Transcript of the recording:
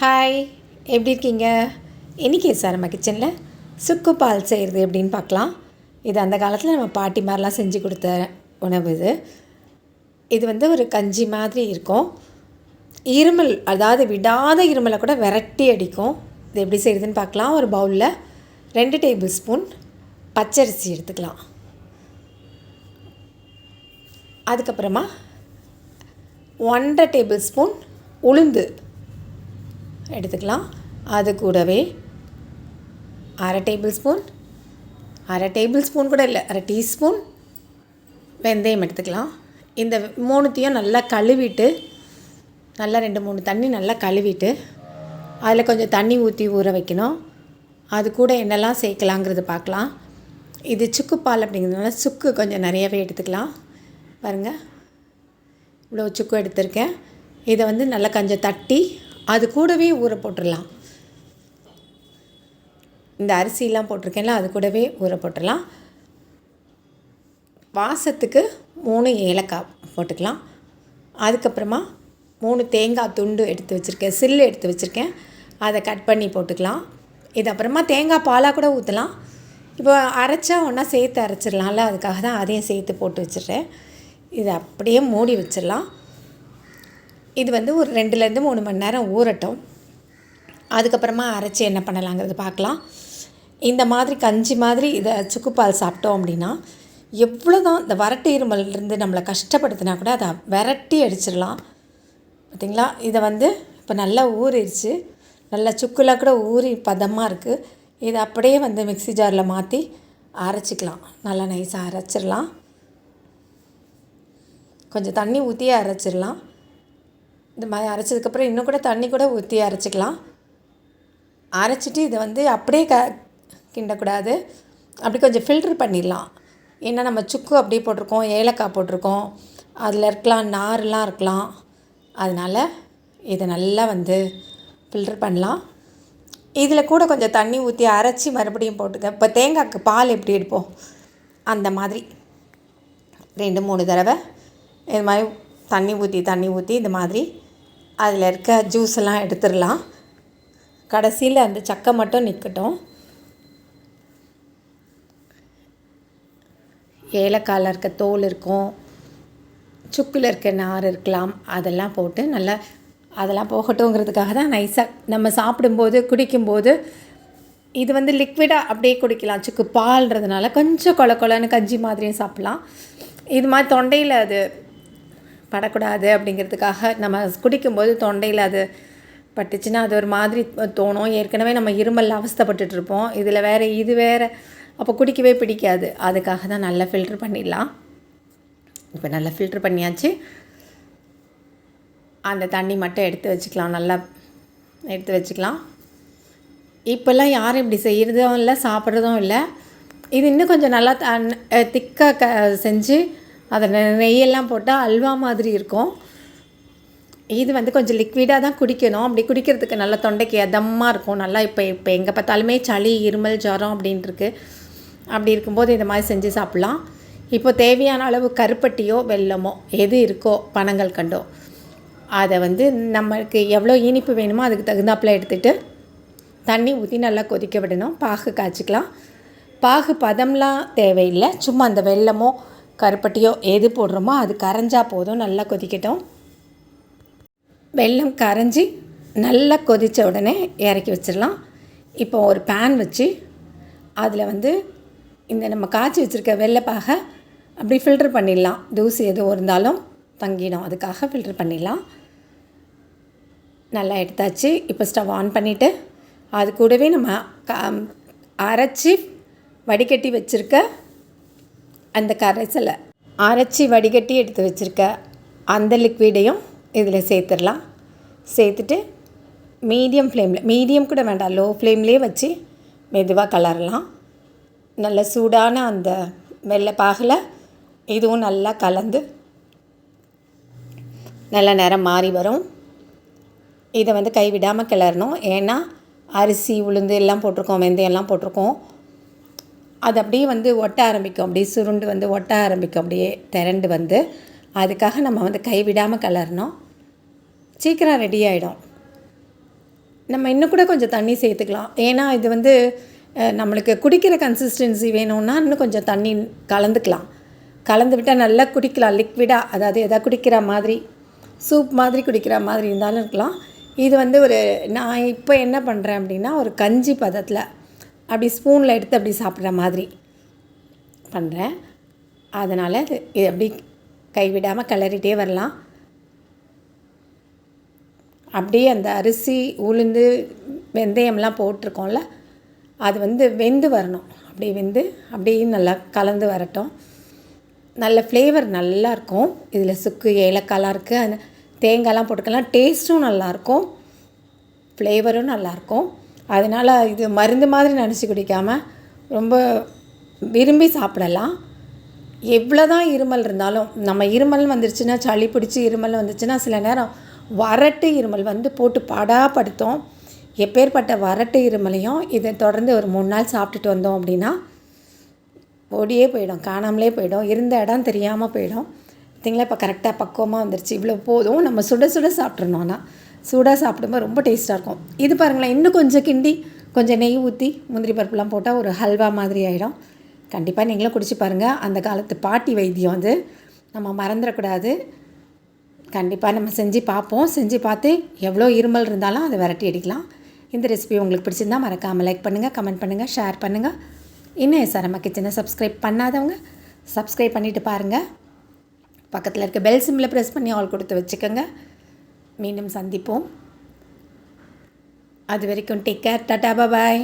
Hi எப்படி இருக்கீங்க? இன்றைக்கி சார் நம்ம கிச்சனில் சுக்கு பால் செய்கிறது எப்படின்னு பார்க்கலாம். இது அந்த காலத்தில் நம்ம பாட்டி மாதிரிலாம் செஞ்சு கொடுத்த உணவு இது. இது வந்து ஒரு கஞ்சி மாதிரி இருக்கும். இருமல் அதாவது விடாத இருமலை கூட விரட்டி அடிக்கும். இது எப்படி செய்கிறதுன்னு பார்க்கலாம். ஒரு பவுலில் ரெண்டு டேபிள் ஸ்பூன் பச்சரிசி எடுத்துக்கலாம். அதுக்கப்புறமா ஒன்றரை டேபிள் ஸ்பூன் உளுந்து எடுத்துக்கலாம். அது கூடவே அரை டேபிள் ஸ்பூன் அரை டேபிள் ஸ்பூன் கூட இல்லை அரை டீஸ்பூன் வெந்தயம் எடுத்துக்கலாம். இந்த மூணுத்தையும் நல்லா கழுவிட்டு நல்லா ரெண்டு மூணு தண்ணி நல்லா கழுவிட்டு அதில் கொஞ்சம் தண்ணி ஊற்றி ஊற வைக்கணும். அது கூட என்னெல்லாம் சேர்க்கலாங்கிறது பார்க்கலாம். இது சுக்கு பால் அப்படிங்கிறதுனால சுக்கு கொஞ்சம் நிறையவே எடுத்துக்கலாம். பாருங்கள் இவ்வளோ சுக்கு எடுத்திருக்கேன். இதை வந்து நல்லா கொஞ்சம் தட்டி அது கூடவே ஊற போட்டுடலாம். இந்த அரிசிலாம் போட்டிருக்கேன்ல அது கூடவே ஊற போட்டுடலாம். வாசத்துக்கு மூணு ஏலக்காய் போட்டுக்கலாம். அதுக்கப்புறமா மூணு தேங்காய் துண்டு எடுத்து வச்சுருக்கேன் சில்லு எடுத்து வச்சுருக்கேன். அதை கட் பண்ணி போட்டுக்கலாம். இது அப்புறமா தேங்காய் பாலாக கூட ஊற்றலாம் இப்போ அரைச்சா ஒன்றா சேர்த்து அரைச்சிடலாம்ல அதுக்காக தான் அதையும் சேர்த்து போட்டு வச்சிடுறேன். இதை அப்படியே மூடி வச்சிடலாம். இது வந்து ஒரு ரெண்டுலேருந்து மூணு மணி நேரம் ஊறட்டும். அதுக்கப்புறமா அரைச்சி என்ன பண்ணலாங்கிறது பார்க்கலாம். இந்த மாதிரி கஞ்சி மாதிரி இதை சுக்குப்பால் சாப்பிட்டோம் அப்படின்னா எவ்வளோ தான் இந்த வறட்டு இருமல்லேருந்து நம்மளை கஷ்டப்படுத்தினா கூட அதை விரட்டி அடிச்சிடலாம். பார்த்திங்களா? இதை வந்து இப்போ நல்லா ஊறிடுச்சு. நல்லா சுக்குலாம் கூட ஊறி பதமாக இருக்குது இதை அப்படியே வந்து மிக்சி ஜாரில் மாற்றி அரைச்சிக்கலாம். நல்லா நைஸாக அரைச்சிடலாம். கொஞ்சம் தண்ணி ஊற்றியே அரைச்சிடலாம். இந்த மாதிரி அரைச்சதுக்கப்புறம் இன்னும் கூட தண்ணி கூட ஊற்றி அரைச்சிக்கலாம். அரைச்சிட்டு இதை வந்து அப்படியே க கிண்டக்கூடாது. அப்படி கொஞ்சம் ஃபில்ட்ரு பண்ணிடலாம். ஏன்னா நம்ம சுக்கு அப்படியே போட்டிருக்கோம் ஏலக்காய் போட்டிருக்கோம். அதில் இருக்கலாம் நார்லாம் இருக்கலாம். அதனால் இதை நல்லா வந்து ஃபில்ட்ரு பண்ணலாம். இதில் கூட கொஞ்சம் தண்ணி ஊற்றி அரைச்சி மறுபடியும் போட்டுக்க இப்போ தேங்காய்க்கு பால் எப்படி எடுப்போம்? அந்த மாதிரி. ரெண்டு மூணு தடவை. இது மாதிரி தண்ணி ஊற்றி தண்ணி ஊற்றி இந்த மாதிரி அதில் இருக்க ஜூஸ் எல்லாம் எடுத்துடலாம். கடைசியில் அந்த சக்கை மட்டும் நிற்கட்டும் ஏலக்காயில் இருக்க தோல் இருக்கும். சுக்கில் இருக்க நார் இருக்கலாம். அதெல்லாம் போட்டு நல்லா அதெல்லாம் போகட்டுங்கிறதுக்காக தான் நைஸாக நம்ம சாப்பிடும்போது குடிக்கும்போது இது வந்து லிக்விடாக அப்படியே குடிக்கலாம். சுக்கு பால்ன்றதுனால கொஞ்சம் கொல கொலன்னு கஞ்சி மாதிரியும் சாப்பிட்லாம். இது மாதிரி தொண்டையில் அது படக்கூடாது அப்படிங்கிறதுக்காக நம்ம குடிக்கும்போது தொண்டையில் அது பட்டுச்சுன்னா அது ஒரு மாதிரி தோணும். ஏற்கனவே நம்ம இருமல் அவஸ்தப்பட்டுட்ருப்போம். இதில் வேறு இது வேறு. அப்போ குடிக்கவே பிடிக்காது. அதுக்காக தான் நல்லா ஃபில்ட்ரு பண்ணிடலாம். இப்போ நல்லா ஃபில்ட்ரு பண்ணியாச்சு. அந்த தண்ணி மட்டும் எடுத்து வச்சுக்கலாம். நல்லா எடுத்து வச்சுக்கலாம். இப்போல்லாம் யாரும் இப்படி செய்கிறதும் இல்லை சாப்பிட்றதும் இல்லை. இது இன்னும் கொஞ்சம் நல்லா திக்காக க செஞ்சு அதை நெய்யெல்லாம் போட்டால் அல்வா மாதிரி இருக்கும். இது வந்து கொஞ்சம் லிக்விடாக தான் குடிக்கணும். அப்படி குடிக்கிறதுக்கு நல்லா தொண்டைக்கு அதமாக இருக்கும். நல்லா இப்போ இப்போ எங்கே பார்த்தாலுமே சளி இருமல் ஜுரம் அப்படின்ட்டுருக்கு. அப்படி இருக்கும்போது இந்த மாதிரி செஞ்சு சாப்பிட்லாம். இப்போ தேவையான அளவு கருப்பட்டியோ வெல்லமோ எது இருக்கோ பனங்கள் கண்டோ அதை வந்து நம்மளுக்கு எவ்வளோ இனிப்பு வேணுமோ அதுக்கு தகுந்தாப்பில் எடுத்துகிட்டு தண்ணி ஊற்றி நல்லா கொதிக்க விடணும். பாகு காய்ச்சிக்கலாம். பாகு பதம்லாம் தேவையில்லை. சும்மா அந்த வெல்லமோ கருப்பட்டியோ எது போடுறோமோ அது கரைஞ்சா போதும் நல்லா கொதிக்கட்டும். வெல்லம் கரைஞ்சி நல்லா கொதித்த உடனே இறக்கி வச்சிடலாம். இப்போ ஒரு பேன் வச்சு அதில் வந்து இந்த நம்ம காய்ச்சி வச்சுருக்க வெள்ளைப்பாக அப்படி ஃபில்ட்ரு பண்ணிடலாம். தூசி எதுவும் இருந்தாலும் தங்கிடும். அதுக்காக ஃபில்ட்ரு பண்ணிடலாம். நல்லா எடுத்தாச்சு. இப்போ ஸ்டவ் ஆன் பண்ணிவிட்டு அது கூடவே நம்ம க அரைச்சி வடிகட்டி வச்சுருக்க அந்த கரைசலை அரைச்சி வடிகட்டி எடுத்து வச்சுருக்க அந்த லிக்விடையும் இதில் சேர்த்துடலாம். சேர்த்துட்டு மீடியம் ஃப்ளேமில் மீடியம் கூட வேண்டாம் லோ ஃப்ளேம்லேயே வச்சு மெதுவாக கலரலாம். நல்ல சூடான அந்த வெள்ளைப்பாகில் இதுவும் நல்லா கலந்து நல்ல நேரம் மாறி வரும். இதை வந்து கைவிடாமல் கிளறணும். ஏன்னா அரிசி உளுந்து எல்லாம் போட்டிருக்கோம் வெந்தயம்லாம் போட்டிருக்கோம். அது அப்படியே வந்து ஒட்ட ஆரம்பிக்கும். அப்படியே சுருண்டு வந்து ஒட்ட ஆரம்பிக்கும். அப்படியே திரண்டு வந்து அதுக்காக நம்ம வந்து கைவிடாமல் கலரணும். சீக்கிரம் ரெடி ஆகிடும் நம்ம இன்னும் கூட கொஞ்சம் தண்ணி சேர்த்துக்கலாம். ஏன்னா இது வந்து நம்மளுக்கு குடிக்கிற கன்சிஸ்டன்சி வேணும்னா இன்னும் கொஞ்சம் தண்ணி கலந்துக்கலாம். கலந்து விட்டால் நல்லா குடிக்கலாம். லிக்விடாக அதாவது எதாவது குடிக்கிற மாதிரி சூப் மாதிரி குடிக்கிற மாதிரி இருந்தாலும் இருக்கலாம். இது வந்து ஒரு நான் இப்போ என்ன பண்ணுறேன் அப்படின்னா ஒரு கஞ்சி பதத்தில் அப்படி ஸ்பூனில் எடுத்து அப்படி சாப்பிட்ற மாதிரி பண்ணுறேன் அதனால் இது அப்படி கைவிடாமல் கிளறிட்டே வரலாம். அப்படியே அந்த அரிசி உளுந்து வெந்தயம்லாம் போட்டிருக்கோம்ல அது வந்து வெந்து வரணும். அப்படியே வெந்து அப்படியே நல்லா கலந்து வரட்டும். நல்ல ஃப்ளேவர் நல்லாயிருக்கும் இதில் சுக்கு ஏலக்காயெலாம் இருக்குது அந்த தேங்காய்லாம் போட்டுக்கலாம். டேஸ்ட்டும் நல்லாயிருக்கும் ஃப்ளேவரும் நல்லாயிருக்கும் அதனால் இது மருந்து மாதிரி நினச்சி குடிக்காமல் ரொம்ப விரும்பி சாப்பிடலாம். எவ்வளோ தான் இருமல் இருந்தாலும் நம்ம இருமல் வந்துருச்சுன்னா சளி பிடிச்சி இருமல் வந்துச்சுன்னா சில நேரம் வறட்டு இருமல் வந்து போட்டு படாப்படுத்தும். எப்பேற்பட்ட வறட்டு இருமலையும் இதை தொடர்ந்து ஒரு மூணு நாள் சாப்பிட்டுட்டு வந்தோம் அப்படின்னா ஓடியே போயிடும் காணாமலே போயிடும் இருந்த இடம் தெரியாமல் போயிடும். பார்த்தீங்களா? இப்போ கரெக்டாக பக்குவமாக வந்துருச்சு. இவ்வளோ போதும். நம்ம சுட சுட சாப்பிட்றணும் ஆனால் சூடாக சாப்பிடும்போது ரொம்ப டேஸ்ட்டாக இருக்கும். இது பாருங்களேன் இன்னும் கொஞ்சம் கிண்டி கொஞ்சம் நெய் ஊற்றி முந்திரி பருப்புலாம் போட்டால் ஒரு ஹல்வா மாதிரி ஆகிடும் கண்டிப்பாக நீங்களும் குடிச்சு பாருங்கள் அந்த காலத்து பாட்டி வைத்தியம் அது. நம்ம மறந்துடக்கூடாது. கண்டிப்பாக நம்ம செஞ்சு பார்ப்போம். செஞ்சு பார்த்து எவ்வளோ இருமல் இருந்தாலும் அதை விரட்டி அடிக்கலாம். இந்த ரெசிபி உங்களுக்கு பிடிச்சிருந்தா மறக்காமல் லைக் பண்ணுங்கள் கமெண்ட் பண்ணுங்கள் ஷேர் பண்ணுங்கள் இன்னும் எஸ்ஆர்எம் கிச்சனை சப்ஸ்கிரைப் பண்ணாதவங்க சப்ஸ்கிரைப் பண்ணிவிட்டு பாருங்கள் பக்கத்தில் இருக்க பெல் சிம்மில் ப்ரெஸ் பண்ணி ஆல் கொடுத்து வச்சுக்கோங்க. மீண்டும் சந்திப்போம். அது வரைக்கும் டேக் கேர் டாட்டா பாய்